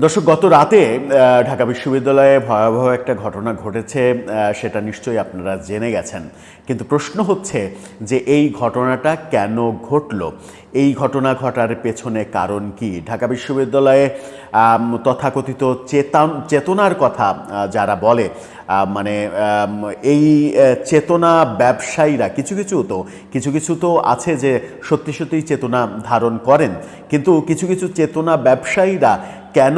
দর্শক, গত রাতে ঢাকা বিশ্ববিদ্যালয়ে ভয়াবহ একটা ঘটনা ঘটেছে সেটা নিশ্চয়ই আপনারা জেনে গেছেন। কিন্তু প্রশ্ন হচ্ছে যে এই ঘটনাটা কেন ঘটলো? এই ঘটনা ঘটার পেছনে কারণ কি? ঢাকা বিশ্ববিদ্যালয়ে তথাকথিত চেতন, চেতনার কথা যারা বলে মানে এই চেতনা ব্যবসায়ীরা, কিছু কিছু তো, কিছু কিছু তো আছে যে সত্যি সত্যিই চেতনা ধারণ করেন। কিন্তু কিছু কিছু চেতনা ব্যবসায়ীরা কেন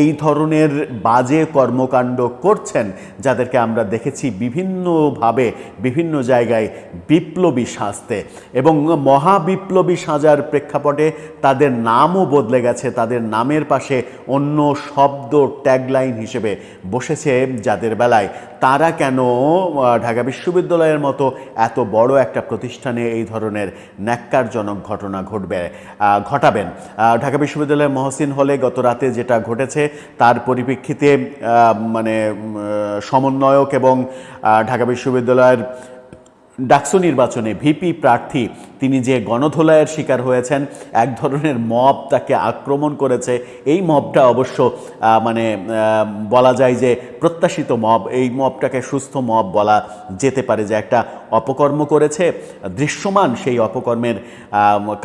এই ধরনের বাজে কর্মকাণ্ড করছেন, যাদেরকে আমরা দেখেছি বিভিন্নভাবে, বিভিন্ন জায়গায় বিপ্লবী সাজতে। এবং মহাবিপ্লবী সাজার প্রেক্ষাপটে তাদের নামও বদলে গেছে, তাদের নামের পাশে অন্য শব্দ ট্যাগলাইন হিসেবে বসেছে যাদের বেলায় তারা কেন ঢাকা বিশ্ববিদ্যালয়ের মতো এত বড় একটা প্রতিষ্ঠানে এই ধরনের ন্যাক্কারজনক ঘটনা ঘটবে ঘটাবেন? ঢাকা বিশ্ববিদ্যালয়ের মহসিন হলে গত রাতে যেটা ঘটেছে, তার পরিপ্রেক্ষিতে মানে সমন্বয়ক এবং ঢাকা বিশ্ববিদ্যালয়ের ডাকসু নির্বাচনে ভিপি প্রার্থী, তিনি যে গণধোলাইয়ের শিকার হয়েছেন, এক ধরনের মব তাকে আক্রমণ করেছে। এই মবটা অবশ্য মানে বলা যায় যে প্রত্যাশিত মব, এই মবটাকে সুস্থ মব বলা যেতে পারে যে একটা অপকর্ম করেছে, দৃশ্যমান সেই অপকর্মের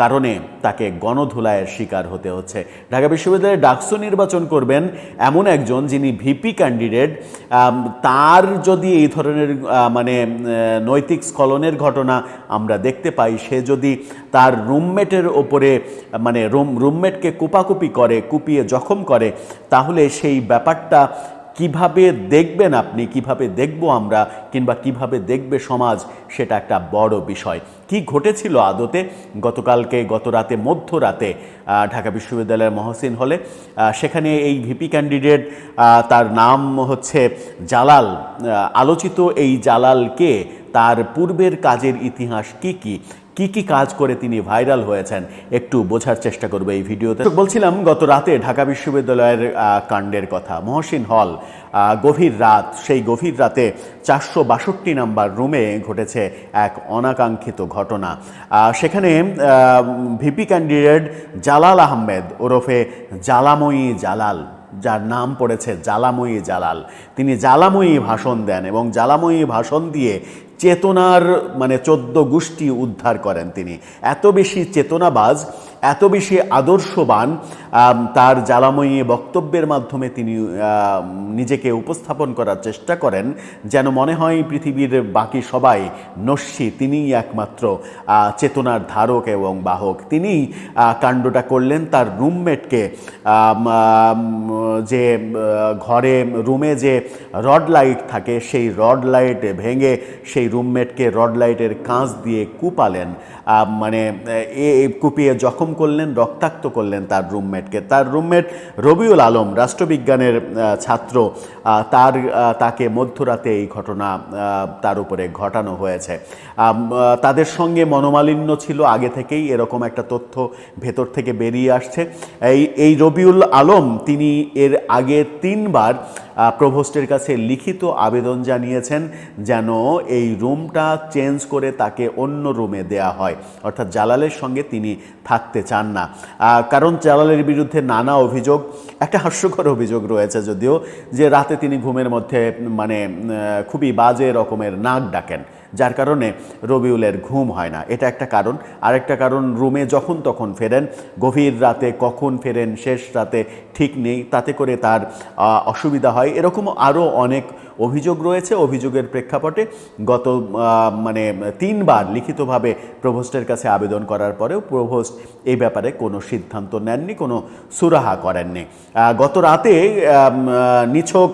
কারণে তাকে গণধোলাইয়ের শিকার হতে হচ্ছে। ঢাকা বিশ্ববিদ্যালয়ে ডাকসু নির্বাচন করবেন এমন একজন যিনি ভিপি ক্যান্ডিডেট তার যদি এই ধরনের মানে নৈতিক স্খলনের ঘটনা আমরা দেখতে পাই, সে যদি তার রুমমেটের ওপরে মানে রুম, রুমমেটকে কুপাকুপি করে, কুপিয়ে জখম করে, তাহলে সেই ব্যাপারটা কীভাবে দেখবেন আপনি, কীভাবে দেখব আমরা, কিংবা কীভাবে দেখবে সমাজ, সেটা একটা বড় বিষয়। কি ঘটেছিল আদতে? গতকালকে গত রাতে, মধ্যরাতে ঢাকা বিশ্ববিদ্যালয়ের মহসিন হলে সেখানে এই ভিপি ক্যান্ডিডেট তার নাম হচ্ছে জালাল। আলোচিত এই জালালকে তার পূর্বের কাজের ইতিহাস কি কি? কি কি কাজ করে তিনি ভাইরাল হয়েছেন একটু বোঝার চেষ্টা করব এই ভিডিওতে। বলছিলাম, গত রাতে ঢাকা বিশ্ববিদ্যালয়ের কাণ্ডের কথা, মহসিন হল গভীর রাত, সেই গভীর রাতে চারশো বাষট্টি নাম্বার রুমে ঘটেছে এক অনাকাঙ্ক্ষিত ঘটনা। সেখানে ভিপি ক্যান্ডিডেট জালাল আহমেদ ওরফে জালাময়ী জালাল, যার নাম পড়েছে জ্বালাময়ী জালাল। তিনি জ্বালাময়ী ভাষণ দেন এবং জ্বালাময়ী ভাষণ দিয়ে চেতনার মানে চোদ্দ গোষ্ঠী উদ্ধার করেন তিনি। এত বেশি চেতনাবাজ, এত বেশি আদর্শবান তার জ্বালাময়ী বক্তব্যের মাধ্যমে তিনি নিজেকে উপস্থাপন করার চেষ্টা করেন, যেন মনে হয় পৃথিবীর বাকি সবাই নস্যি, তিনিই একমাত্র চেতনার ধারক এবং বাহক। তিনিই কাণ্ডটা করলেন তার রুমমেটকে যে ঘরে, রুমে যে রড লাইট থাকে, সেই রড লাইট ভেঙে সেই রুমমেটকে রড লাইটের কাঁচ দিয়ে কুপালেন। মানে এ কুপিয়ে জখম করলেন, রক্তাক্ত করলেন তার রুমমেটকে তার রুমমেট রবিউল আলম, রাষ্ট্রবিজ্ঞানের ছাত্র তার তাকে মধ্যরাতে এই ঘটনা তার উপরে ঘটানো হয়েছে। তাদের সঙ্গে মনোমালিন্য ছিল, আগে থেকেই এরকম একটা তথ্য ভেতর থেকে বেরিয়ে আসছে। এই এই রবিউল আলম, তিনি এর আগে তিনবার প্রভোস্টের কাছে লিখিত আবেদন জানিয়েছেন যেন এই রুমটা চেঞ্জ করে তাকে অন্য রুমে দেয়া হয়। অর্থাৎ জালালের সঙ্গে তিনি থাকতে চান না। কারণ জালালের বিরুদ্ধে নানা অভিযোগ, একটা হাস্যকর অভিযোগ রয়েছে যদিও, যে রাতে তিনি ঘুমের মধ্যে মানে খুবই বাজে রকমের নাক ডাকেন। যার কারণে রবিউলের ঘুম হয় না। এটা একটা কারণ। আরেকটা কারণ, রুমে যখন তখন ফেরেন, গভীর রাতে কখন ফেরেন, শেষ রাতে ঠিক নেই, তাতে করে তার অসুবিধা হয়। এরকম আরও অনেক অভিযোগ রয়েছে, অভিযোগের প্রেক্ষাপটে গত মানে তিনবার লিখিতভাবে প্রভোস্টের কাছে আবেদন করার পরেও প্রভোস্ট এই ব্যাপারে কোনো সিদ্ধান্ত নেননি, কোনো সুরাহা করেননি। গত রাতে নিছক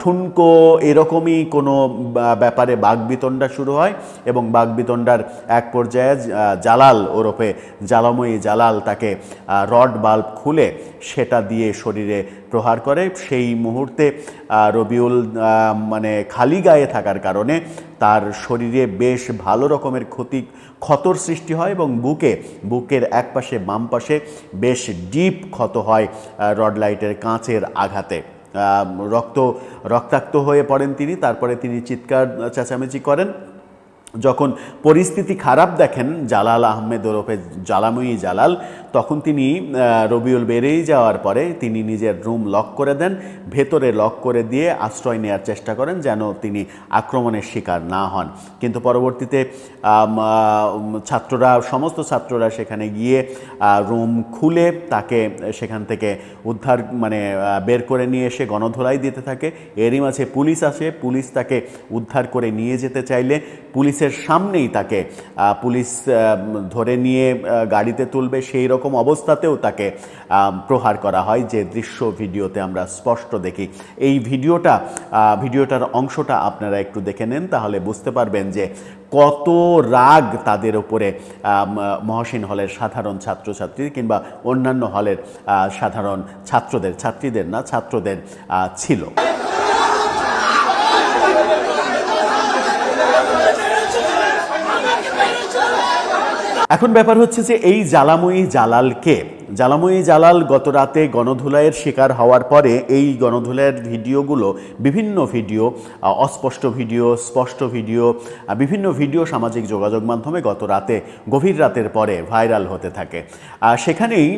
ঠুনকো এরকমই কোনো ব্যাপারে বাগবিতণ্ডা শুরু হয় এবং বাগবিতণ্ডার এক পর্যায়ে জালাল ওরফে জ্বালাময়ী জালাল তাকে রড বাল্ব খুলে সেটা দিয়ে শরীরে প্রহার করে। সেই মুহূর্তে রবিউল মানে খালি গায়ে থাকার কারণে তার শরীরে বেশ ভালো রকমের ক্ষতি, ক্ষতর সৃষ্টি হয় এবং বুকে, বুকের এক পাশে বাম পাশে বেশ ডিপ ক্ষত হয় রড লাইটের কাঁচের আঘাতে। রক্ত, রক্তাক্ত হয়ে পড়েন তিনি, তারপরে তিনি চিৎকার, চেঁচামেচি করেন। যখন পরিস্থিতি খারাপ দেখেন জালাল আহমেদ ওরফে জালাময়ী জালাল তখন তিনি রবিউল বেরিয়ে যাওয়ার পরে তিনি নিজের রুম লক করে দেন, ভেতরে লক করে দিয়ে আশ্রয় নেওয়ার চেষ্টা করেন যেন তিনি আক্রমণের শিকার না হন। কিন্তু পরবর্তীতে ছাত্ররা, সমস্ত ছাত্ররা সেখানে গিয়ে রুম খুলে তাকে সেখান থেকে উদ্ধার মানে বের করে নিয়ে এসে গণধোলাই দিতে থাকে। এরই মাঝে পুলিশ আসে, পুলিশ তাকে উদ্ধার করে নিয়ে যেতে চাইলে পুলিশের সামনেই তাকে পুলিশ ধরে নিয়ে গাড়িতে তুলবে। সেই রকম অবস্থাতেও তাকে প্রহার করা হয় যে দৃশ্য ভিডিওতে আমরা স্পষ্ট দেখি। এই ভিডিওটা ভিডিওটার অংশটা আপনারা একটু দেখে নেন, তাহলে বুঝতে পারবেন যে কত রাগ তাদের উপরে মহসিন হলের সাধারণ ছাত্রছাত্রী কিংবা অন্যান্য হলের সাধারণ ছাত্রদের, ছাত্রীদের না, ছাত্রদের ছিল। এখন ব্যাপার হচ্ছে যে এই জ্বালাময়ী জালালকে জ্বালাময়ী জালাল গত রাতে গণধুলাইয়ের শিকার হওয়ার পরে এই গণধুলাইয়ের ভিডিওগুলো বিভিন্ন ভিডিও অস্পষ্ট ভিডিও, স্পষ্ট ভিডিও বিভিন্ন ভিডিও সামাজিক যোগাযোগ মাধ্যমে গত রাতে, গভীর রাতের পরে ভাইরাল হতে থাকে। সেখানেই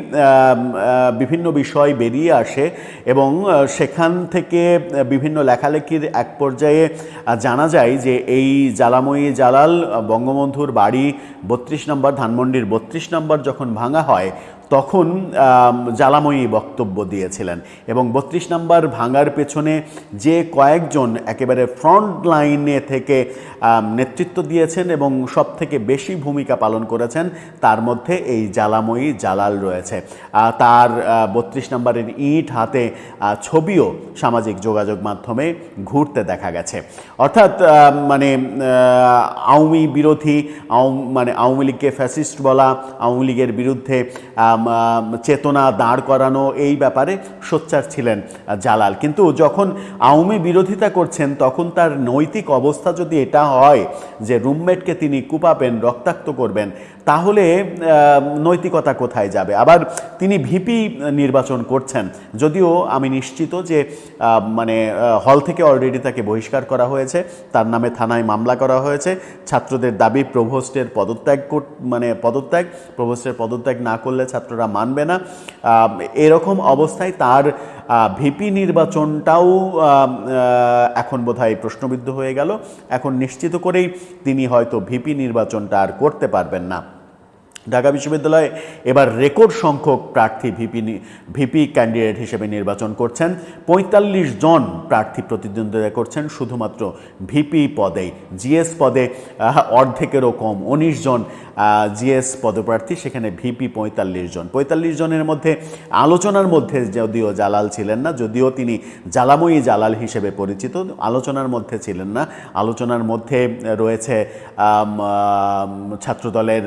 বিভিন্ন বিষয় বেরিয়ে আসে এবং সেখান থেকে বিভিন্ন লেখালেখির এক পর্যায়ে জানা যায় যে এই জ্বালাময়ী জালাল বঙ্গবন্ধুর বাড়ি বত্রিশ নম্বর, ধানমন্ডির বত্রিশ নম্বর যখন ভাঙা হয় তখন জ্বালাময়ী বক্তব্য দিয়েছিলেন এবং বত্রিশ নম্বর ভাঙার পেছনে যে কয়েকজন একেবারে ফ্রন্ট লাইনে থেকে নেতৃত্ব দিয়েছেন এবং সব থেকে বেশি ভূমিকা পালন করেছেন, তার মধ্যে এই জ্বালাময়ী জালাল রয়েছে। তার বত্রিশ নম্বরের ইট হাতে ছবিও সামাজিক যোগাযোগ মাধ্যমে ঘুরতে দেখা গেছে। অর্থাৎ মানে আওয়ামী বিরোধী মানে আওয়ামী লীগকে ফ্যাসিস্ট বলা, আওয়ামী লীগের বিরুদ্ধে চেতনা দাঁড় করানো এই ব্যাপারে সোচ্চার ছিলেন জালাল। কিন্তু যখন আওয়ামী বিরোধিতা করছেন, তখন তার নৈতিক অবস্থা যদি এটা হয় যে রুমমেটকে তিনি কুপাবেন, রক্তাক্ত করবেন, তাহলে নৈতিকতা কোথায় যাবে? আবার তিনি ভিপি নির্বাচন করছেন। যদিও আমি নিশ্চিত যে মানে হল থেকে অলরেডি তাকে বহিষ্কার করা হয়েছে। তার নামে থানায় মামলা করা হয়েছে। ছাত্রদের দাবি প্রভোস্টের পদত্যাগ মানে পদত্যাগ, প্রভোস্টের পদত্যাগ না করলে ছাত্ররা মানবে না। এরকম অবস্থায় তার ভিপি নির্বাচনটাও এখন বোধহয় প্রশ্নবিদ্ধ হয়ে গেল। এখন নিশ্চিত করেই তিনি হয়তো ভিপি নির্বাচনটা আর করতে পারবেন না। ঢাকা বিশ্ববিদ্যালয়ে এবার রেকর্ড সংখ্যক প্রার্থী ভিপি ভিপি ক্যান্ডিডেট হিসেবে নির্বাচন করছেন। পঁয়তাল্লিশ জন প্রার্থী প্রতিদ্বন্দ্বিতা করছেন, শুধুমাত্র ভিপি পদেই জিএস পদে অর্ধেকেরও কম, উনিশ জন জিএস পদপ্রার্থী, সেখানে ভিপি পঁয়তাল্লিশ জন। পঁয়তাল্লিশ জনের মধ্যে আলোচনার মধ্যে যদিও জালাল ছিলেন না, যদিও তিনি জ্বালাময়ী জালাল হিসেবে পরিচিত, আলোচনার মধ্যে ছিলেন না। আলোচনার মধ্যে রয়েছে ছাত্রদলের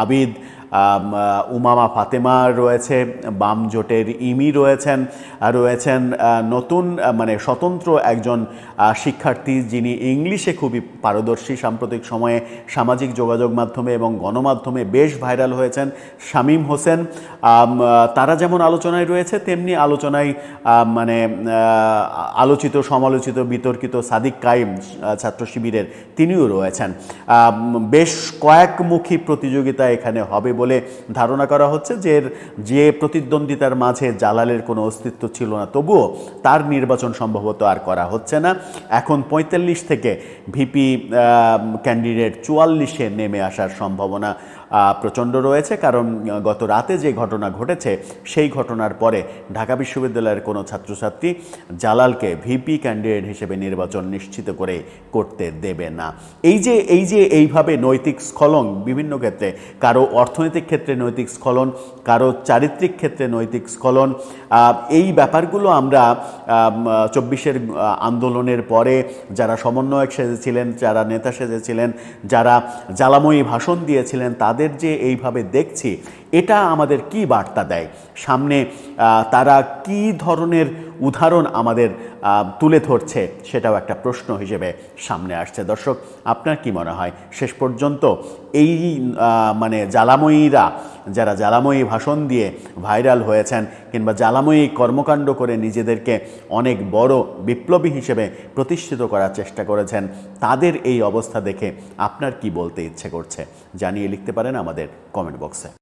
আম, আবিদ আম, আহ, উমামা ফাতেমা রয়েছে, বাম জোটের ইমি রয়েছেন রয়েছেন নতুন মানে স্বতন্ত্র একজন শিক্ষার্থী যিনি ইংলিশে খুবই পারদর্শী, সাম্প্রতিক সময়ে সামাজিক যোগাযোগ মাধ্যমে এবং গণমাধ্যমে বেশ ভাইরাল হয়েছেন শামীম হোসেন। তারা যেমন আলোচনায় রয়েছে, তেমনি আলোচনায় মানে আলোচিত, সমালোচিত, বিতর্কিত সাদিক কাইম ছাত্র শিবিরের তিনিও রয়েছেন। বেশ কয়েকমুখী প্রতিযোগিতা এখানে হবে বলে ধারণা করা হচ্ছে যে যে প্রতিদ্বন্দ্বিতার মাঝে জালালের কোনো অস্তিত্ব ছিল না। তবুও তার নির্বাচন সম্ভবত আর করা হচ্ছে না। এখন পঁয়তাল্লিশ থেকে ভিপি ক্যান্ডিডেট চুয়াল্লিশে নেমে আসার সম্ভাবনা প্রচণ্ড রয়েছে, কারণ গত রাতে যে ঘটনা ঘটেছে, সেই ঘটনার পরে ঢাকা বিশ্ববিদ্যালয়ের কোনো ছাত্রছাত্রী জালালকে ভিপি ক্যান্ডিডেট হিসেবে নির্বাচন নিশ্চিত করে করতে দেবে না। এই যে এই যে এইভাবে নৈতিক স্খলন বিভিন্ন ক্ষেত্রে, কারও অর্থনৈতিক ক্ষেত্রে নৈতিক স্খলন, কারও চারিত্রিক ক্ষেত্রে নৈতিক স্খলন এই ব্যাপারগুলো আমরা চব্বিশের আন্দোলনের পরে যারা সমন্বয়ক সেজেছিলেন, যারা নেতা সেজেছিলেন, যারা জ্বালাময়ী ভাষণ দিয়েছিলেন, তাদের যে এইভাবে দেখছি এটা আমাদের কি বার্তা দেয়? সামনে তারা কি ধরনের উদাহরণ আমাদের তুলে ধরছে সেটাও একটা প্রশ্ন হিসেবে সামনে আসছে। দর্শক, আপনার কি মনে হয়? শেষ পর্যন্ত এই মানে জ্বালাময়ীরা, যারা জ্বালাময়ী ভাষণ দিয়ে ভাইরাল হয়েছেন কিংবা জ্বালাময়ী কর্মকাণ্ড করে নিজেদেরকে অনেক বড় বিপ্লবী হিসেবে প্রতিষ্ঠিত করার চেষ্টা করেছেন, তাদের এই অবস্থা দেখে আপনার কি বলতে ইচ্ছে করছে? জানিয়ে লিখতে পারেন আমাদের কমেন্ট বক্সে।